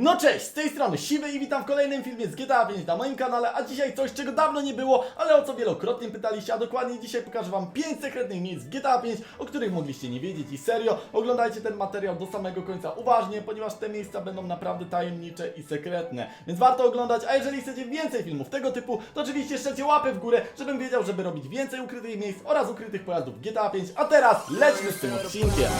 No cześć, z tej strony Siwy i witam w kolejnym filmie z GTA 5 na moim kanale, a dzisiaj coś, czego dawno nie było, ale o co wielokrotnie pytaliście, a dokładnie dzisiaj pokażę wam 5 sekretnych miejsc w GTA 5, o których mogliście nie wiedzieć i serio, oglądajcie ten materiał do samego końca uważnie, ponieważ te miejsca będą naprawdę tajemnicze i sekretne, więc warto oglądać, a jeżeli chcecie więcej filmów tego typu, to oczywiście szczercie łapę w górę, żebym wiedział, żeby robić więcej ukrytych miejsc oraz ukrytych pojazdów w GTA 5, a teraz lećmy z tym odcinkiem.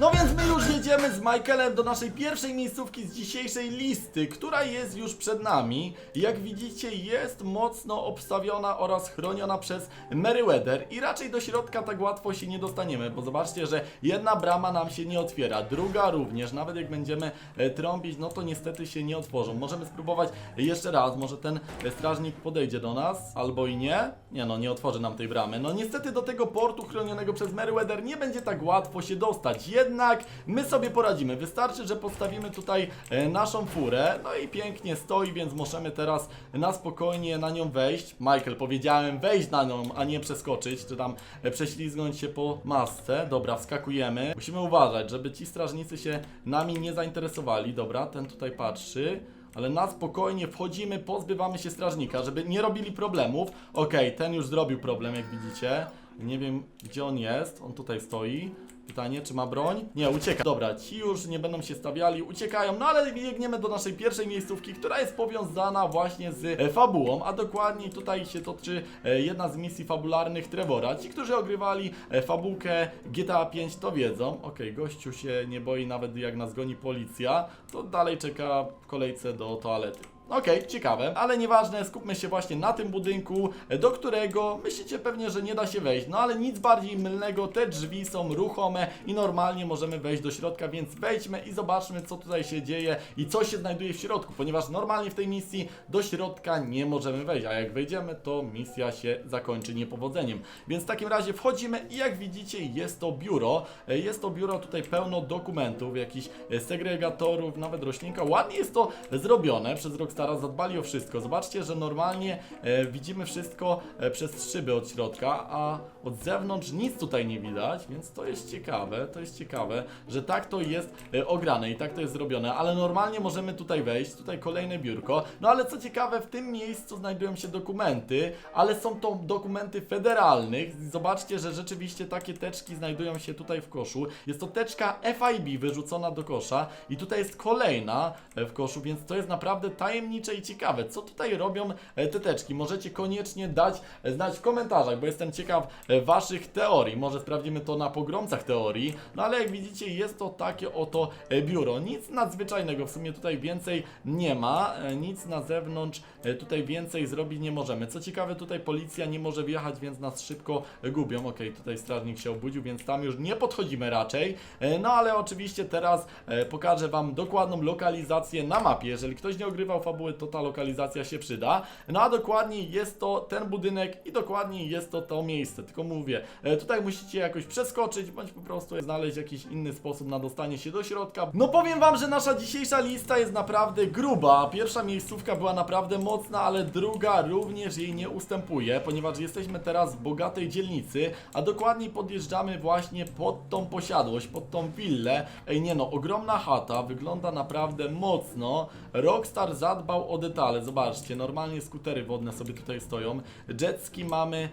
No więc my już jedziemy z Michaelem do naszej pierwszej miejscówki z dzisiejszej listy, która jest już przed nami. Jak widzicie jest mocno obstawiona oraz chroniona przez Meriwether i raczej do środka tak łatwo się nie dostaniemy, bo zobaczcie, że jedna brama nam się nie otwiera, druga również, nawet jak będziemy e, trąbić, no to niestety się nie otworzą. Możemy spróbować jeszcze raz, może ten e, strażnik podejdzie do nas, albo i nie. Nie no, nie otworzy nam tej bramy. No niestety do tego portu chronionego przez Meriwether nie będzie tak łatwo się dostać. Jednak my sobie poradzimy. Wystarczy, że postawimy tutaj e, naszą furę. No i pięknie stoi, więc możemy teraz na spokojnie na nią wejść. Michael, powiedziałem wejść na nią, a nie przeskoczyć, czy tam e, prześlizgnąć się po masce. Dobra, wskakujemy. Musimy uważać, żeby ci strażnicy się nami nie zainteresowali. Dobra, ten tutaj patrzy. Ale na spokojnie wchodzimy, pozbywamy się strażnika, żeby nie robili problemów. Okej, ten już zrobił problem, jak widzicie. Nie wiem, gdzie on jest. On tutaj stoi. Pytanie, czy ma broń? Nie, ucieka. Dobra, ci już nie będą się stawiali, uciekają, no ale biegniemy do naszej pierwszej miejscówki, która jest powiązana właśnie z e, fabułą, a dokładniej tutaj się toczy e, jedna z misji fabularnych Trevora. Ci, którzy ogrywali e, fabułkę GTA 5 to wiedzą. Okej, gościu się nie boi nawet jak nas goni policja, to dalej czeka w kolejce do toalety. Okej, ciekawe, ale nieważne, skupmy się właśnie na tym budynku, do którego myślicie pewnie, że nie da się wejść. No ale nic bardziej mylnego, te drzwi są ruchome i normalnie możemy wejść do środka, więc wejdźmy i zobaczmy, co tutaj się dzieje i co się znajduje w środku, ponieważ normalnie w tej misji do środka nie możemy wejść, a jak wejdziemy, to misja się zakończy niepowodzeniem. Więc w takim razie wchodzimy i jak widzicie, jest to biuro. Jest to biuro tutaj pełno dokumentów, jakichś segregatorów, nawet roślinka. Ładnie jest to zrobione przez Rockstara, zadbali o wszystko. Zobaczcie, że normalnie e, widzimy wszystko e, przez szyby od środka, a od zewnątrz nic tutaj nie widać, więc to jest ciekawe, to jest ciekawe, że tak to jest e, ograne i tak to jest zrobione, ale normalnie możemy tutaj wejść, tutaj kolejne biurko. No ale co ciekawe, w tym miejscu znajdują się dokumenty, ale są to dokumenty federalnych. Zobaczcie, że rzeczywiście takie teczki znajdują się tutaj w koszu. Jest to teczka FIB wyrzucona do kosza i tutaj jest kolejna e, w koszu, więc to jest naprawdę tajemnicze i ciekawe. Co tutaj robią e, te teczki? Możecie koniecznie dać znać w komentarzach, bo jestem ciekaw waszych teorii. Może sprawdzimy to na pogromcach teorii. No ale jak widzicie, jest to takie oto e, biuro. Nic nadzwyczajnego, w sumie tutaj więcej nie ma. e, Nic na zewnątrz e, tutaj więcej zrobić nie możemy. Co ciekawe, tutaj policja nie może wjechać, więc nas szybko e, gubią. Okej, tutaj strażnik się obudził, więc tam już nie podchodzimy raczej. E, No ale oczywiście teraz e, pokażę wam dokładną lokalizację na mapie. Jeżeli ktoś nie ogrywał fabuły, to ta lokalizacja się przyda. No a dokładnie jest to ten budynek i dokładnie jest to to miejsce. Tylko mówię, e, tutaj musicie jakoś przeskoczyć, bądź po prostu znaleźć jakiś inny sposób na dostanie się do środka. No powiem wam, że nasza dzisiejsza lista jest naprawdę gruba. Pierwsza miejscówka była naprawdę mocna, ale druga również jej nie ustępuje, ponieważ jesteśmy teraz w bogatej dzielnicy, a dokładniej podjeżdżamy właśnie pod tą posiadłość, pod tą willę. Ej, nie no, ogromna chata, wygląda naprawdę mocno. Rockstar zadbał o detale, zobaczcie, normalnie skutery wodne sobie tutaj stoją. Jetski mamy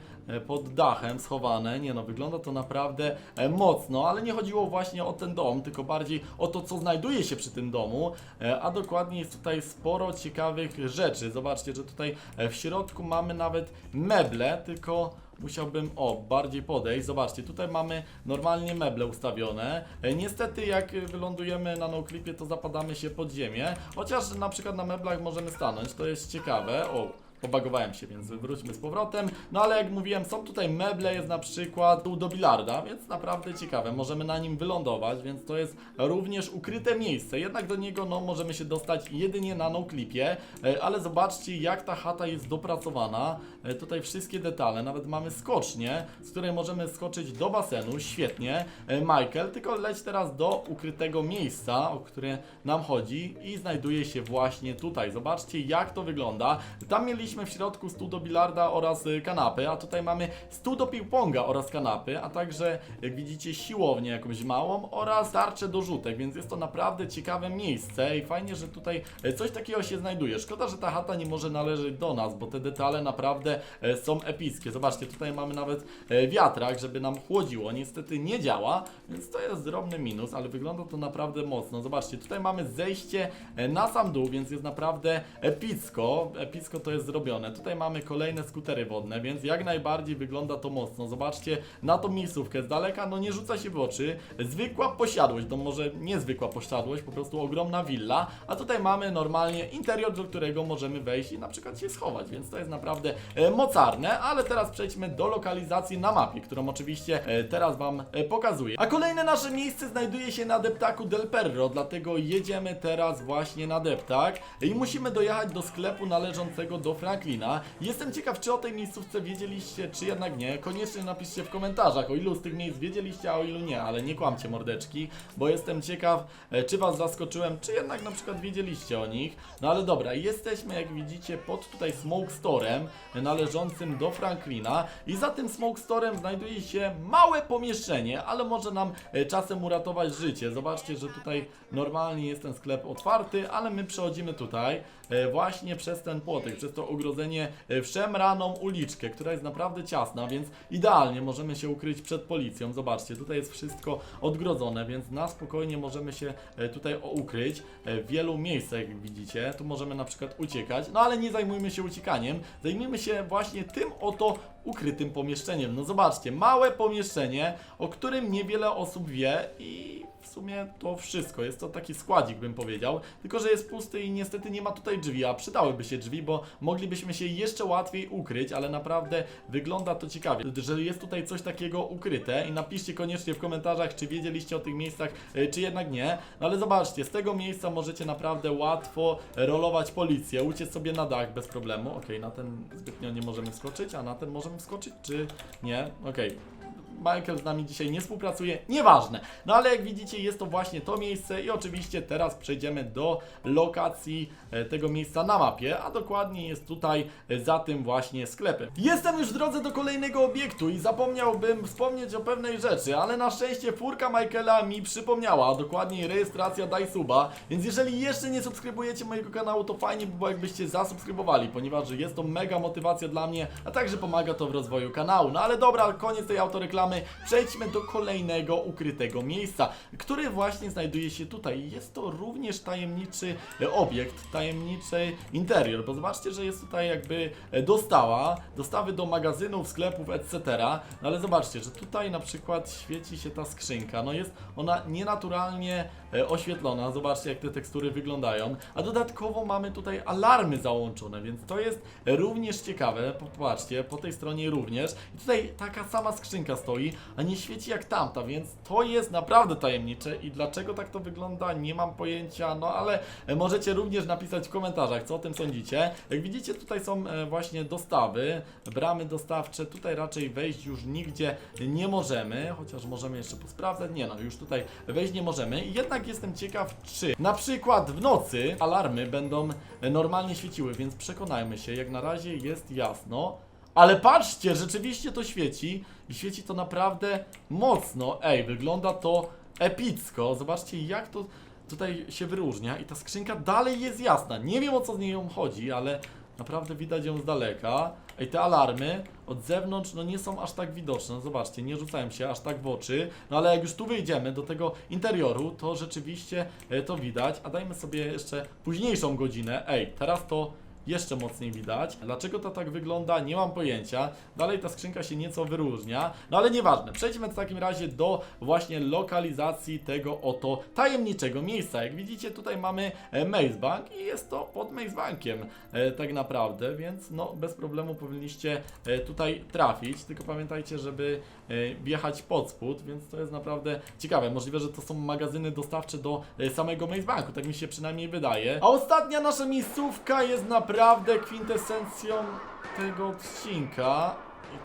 pod dachem schowane, nie no, wygląda to naprawdę e, mocno, ale nie chodziło właśnie o ten dom, tylko bardziej o to, co znajduje się przy tym domu, e, a dokładnie jest tutaj sporo ciekawych rzeczy. Zobaczcie, że tutaj e, w środku mamy nawet meble, tylko musiałbym, o, bardziej podejść. Zobaczcie, tutaj mamy normalnie meble ustawione. E, niestety, jak e, wylądujemy na noclipie, to zapadamy się pod ziemię, chociaż na przykład na meblach możemy stanąć, to jest ciekawe. O, Pobagowałem się, więc wróćmy z powrotem. No ale jak mówiłem, są tutaj meble, jest na przykład dół do bilarda, więc naprawdę ciekawe. Możemy na nim wylądować, więc to jest również ukryte miejsce. Jednak do niego no, możemy się dostać jedynie na noclipie. E, Ale zobaczcie, jak ta chata jest dopracowana. E, Tutaj wszystkie detale, nawet mamy skocznię, z której możemy skoczyć do basenu. Świetnie. E, Michael, tylko leć teraz do ukrytego miejsca, o które nam chodzi i znajduje się właśnie tutaj. Zobaczcie, jak to wygląda. Tam mieliśmy zrobiliśmy w środku stół do bilarda oraz y, kanapy, a tutaj mamy stół do ping-ponga oraz kanapy, a także, jak widzicie, siłownię jakąś małą oraz tarczę do rzutek, więc jest to naprawdę ciekawe miejsce i fajnie, że tutaj e, coś takiego się znajduje. Szkoda, że ta chata nie może należeć do nas, bo te detale naprawdę e, są epickie. Zobaczcie, tutaj mamy nawet wiatrak, żeby nam chłodziło. Niestety nie działa, więc to jest drobny minus, ale wygląda to naprawdę mocno. Zobaczcie, tutaj mamy zejście na sam dół, więc jest naprawdę epicko. Epicko to jest zrobione. Tutaj mamy kolejne skutery wodne, więc jak najbardziej wygląda to mocno. Zobaczcie na tą miejscówkę z daleka, no nie rzuca się w oczy. Zwykła posiadłość, to może niezwykła posiadłość, po prostu ogromna willa, a tutaj mamy normalnie interior, do którego możemy wejść i na przykład się schować, więc to jest naprawdę e, mocarne, ale teraz przejdźmy do lokalizacji na mapie, którą oczywiście e, teraz Wam e, pokazuję. A kolejne nasze miejsce znajduje się na deptaku Del Perro, dlatego jedziemy teraz właśnie na deptak i musimy dojechać do sklepu należącego do Franklina. Jestem ciekaw, czy o tej miejscówce wiedzieliście, czy jednak nie. Koniecznie napiszcie w komentarzach, o ilu z tych miejsc wiedzieliście, a o ilu nie, ale nie kłamcie mordeczki, bo jestem ciekaw, e, czy Was zaskoczyłem, czy jednak na przykład wiedzieliście o nich. No ale dobra, jesteśmy jak widzicie pod tutaj Smoke Storem e, należącym do Franklina i za tym Smoke Storem znajduje się małe pomieszczenie, ale może nam e, czasem uratować życie. Zobaczcie, że tutaj normalnie jest ten sklep otwarty, ale my przechodzimy tutaj właśnie przez ten płotek, przez to ogrodzenie e, wszemraną uliczkę, która jest naprawdę ciasna, więc idealnie możemy się ukryć przed policją. Zobaczcie, tutaj jest wszystko odgrodzone, więc na spokojnie możemy się e, tutaj ukryć e, w wielu miejscach, jak widzicie. Tu możemy na przykład uciekać, no ale nie zajmujmy się uciekaniem, zajmijmy się właśnie tym oto ukrytym pomieszczeniem. No zobaczcie, małe pomieszczenie, o którym niewiele osób wie i w sumie to wszystko. Jest to taki składzik, bym powiedział. Tylko, że jest pusty i niestety nie ma tutaj drzwi, a przydałyby się drzwi, bo moglibyśmy się jeszcze łatwiej ukryć, ale naprawdę wygląda to ciekawie, że jest tutaj coś takiego ukryte i napiszcie koniecznie w komentarzach, czy wiedzieliście o tych miejscach, e, czy jednak nie. No ale zobaczcie, z tego miejsca możecie naprawdę łatwo rolować policję, uciec sobie na dach bez problemu. Okej, na ten zbytnio nie możemy wskoczyć, a na ten możemy wskoczyć, czy nie? Okej. Michael z nami dzisiaj nie współpracuje, nieważne. No ale jak widzicie, jest to właśnie to miejsce i oczywiście teraz przejdziemy do lokacji e, tego miejsca na mapie, a dokładnie jest tutaj e, za tym właśnie sklepem. Jestem już w drodze do kolejnego obiektu i zapomniałbym wspomnieć o pewnej rzeczy, ale na szczęście furka Michaela mi przypomniała, a dokładniej rejestracja Daisuba, więc jeżeli jeszcze nie subskrybujecie mojego kanału, to fajnie by było jakbyście zasubskrybowali, ponieważ jest to mega motywacja dla mnie, a także pomaga to w rozwoju kanału. No ale dobra, koniec tej autoreklamy, przejdźmy do kolejnego ukrytego miejsca, który właśnie znajduje się tutaj. Jest to również tajemniczy obiekt, tajemniczy interior, bo zobaczcie, że jest tutaj jakby dostawa, dostawy do magazynów, sklepów, etc. No ale zobaczcie, że tutaj na przykład świeci się ta skrzynka, no jest ona nienaturalnie e, oświetlona, zobaczcie jak te tekstury wyglądają, a dodatkowo mamy tutaj alarmy załączone, więc to jest również ciekawe, popatrzcie, po tej stronie również. I tutaj taka sama skrzynka stoi, a nie świeci jak tamta, więc to jest naprawdę tajemnicze i dlaczego tak to wygląda, nie mam pojęcia, no ale e, możecie również napisać w komentarzach, co o tym sądzicie. Jak widzicie, tutaj są e, właśnie dostawy, bramy dostawcze, tutaj raczej wejść już nigdzie nie możemy, chociaż możemy jeszcze posprawdzać, nie no, już tutaj wejść nie możemy, jednak jestem ciekaw, czy na przykład w nocy alarmy będą e, normalnie świeciły, więc przekonajmy się, jak na razie jest jasno, ale patrzcie, rzeczywiście to świeci i świeci to naprawdę mocno. Ej, wygląda to epicko. Zobaczcie, jak to tutaj się wyróżnia i ta skrzynka dalej jest jasna. Nie wiem o co z nią chodzi, ale naprawdę widać ją z daleka. Ej, te alarmy od zewnątrz no nie są aż tak widoczne. No Zobaczcie, nie rzucają się aż tak w oczy. No ale jak już tu wyjdziemy do tego interioru, to rzeczywiście e, to widać. A dajmy sobie jeszcze późniejszą godzinę. Ej, teraz to jeszcze mocniej widać. Dlaczego to tak wygląda, nie mam pojęcia. Dalej ta skrzynka się nieco wyróżnia, no ale nieważne. Przejdźmy w takim razie do właśnie lokalizacji tego oto tajemniczego miejsca. Jak widzicie, tutaj mamy e, Maze Bank i jest to pod Maze Bankiem e, tak naprawdę, więc no bez problemu powinniście e, tutaj trafić. Tylko pamiętajcie, żeby wjechać pod spód, więc to jest naprawdę ciekawe. Możliwe, że to są magazyny dostawcze do samego Maze Banku, tak mi się przynajmniej wydaje. A ostatnia nasza miejscówka jest naprawdę kwintesencją tego odcinka.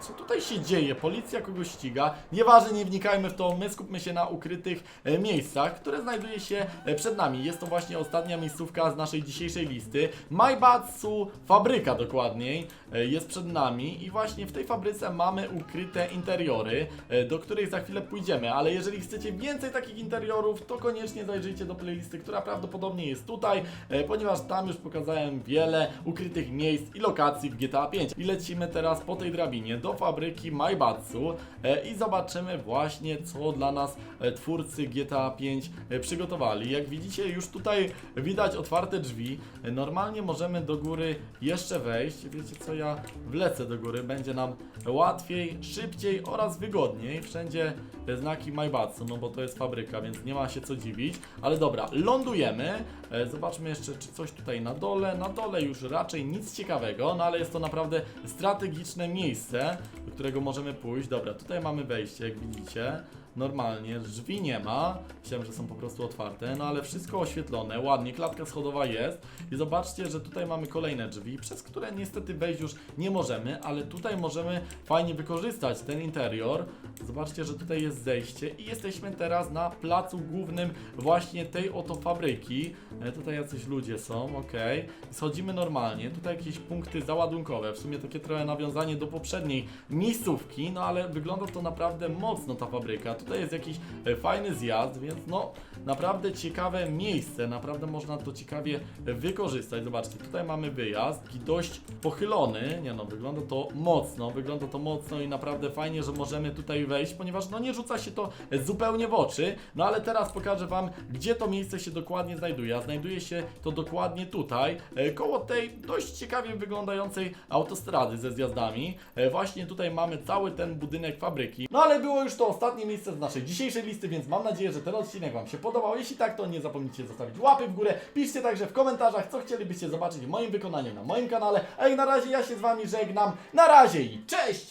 Co tutaj się dzieje? Policja kogoś ściga. Nieważne, nie wnikajmy w to, my skupmy się na ukrytych e, miejscach, które znajduje się e, przed nami. Jest to właśnie ostatnia miejscówka z naszej dzisiejszej listy. Maibatsu, fabryka dokładniej, e, jest przed nami i właśnie w tej fabryce mamy ukryte interiory, do których za chwilę pójdziemy, ale jeżeli chcecie więcej takich interiorów, to koniecznie zajrzyjcie do playlisty, która prawdopodobnie jest tutaj, ponieważ tam już pokazałem wiele ukrytych miejsc i lokacji w GTA 5. I lecimy teraz po tej drabinie do fabryki Maibatsu e, i zobaczymy właśnie co dla nas e, twórcy GTA 5 e, przygotowali. Jak widzicie już tutaj widać otwarte drzwi. Normalnie możemy do góry jeszcze wejść. Wiecie co, ja wlecę do góry, będzie nam łatwiej, szybciej oraz wygodniej. Wszędzie znaki Maibatsu, no bo to jest fabryka, więc nie ma się co dziwić. Ale dobra, lądujemy. Zobaczmy jeszcze, czy coś tutaj na dole. Na dole już raczej nic ciekawego, no ale jest to naprawdę strategiczne miejsce, do którego możemy pójść. Dobra, tutaj mamy wejście, jak widzicie. Normalnie, drzwi nie ma. Myślałem, że są po prostu otwarte, no ale wszystko oświetlone, ładnie, klatka schodowa jest. I zobaczcie, że tutaj mamy kolejne drzwi, przez które niestety wejść już nie możemy, ale tutaj możemy fajnie wykorzystać ten interior. Zobaczcie, że tutaj jest zejście i jesteśmy teraz na placu głównym właśnie tej oto fabryki. E, tutaj jacyś ludzie są, ok. Schodzimy normalnie, tutaj jakieś punkty załadunkowe, w sumie takie trochę nawiązanie do poprzedniej miejscówki, no ale wygląda to naprawdę mocno ta fabryka. Tutaj jest jakiś e, fajny zjazd, więc no naprawdę ciekawe miejsce, naprawdę można to ciekawie wykorzystać. Zobaczcie, tutaj mamy wyjazd, taki dość pochylony, nie no, wygląda to mocno, wygląda to mocno i naprawdę fajnie, że możemy tutaj wejść, ponieważ no nie rzuca się to zupełnie w oczy, no ale teraz pokażę Wam, gdzie to miejsce się dokładnie znajduje, a znajduje się to dokładnie tutaj, e, koło tej dość ciekawie wyglądającej autostrady ze zjazdami. E, Właśnie tutaj mamy cały ten budynek fabryki. No ale było już to ostatnie miejsce z naszej dzisiejszej listy, więc mam nadzieję, że ten odcinek Wam się podobał. Jeśli tak, to nie zapomnijcie zostawić łapy w górę. Piszcie także w komentarzach, co chcielibyście zobaczyć w moim wykonaniu na moim kanale. A jak na razie ja się z Wami żegnam. Na razie i cześć!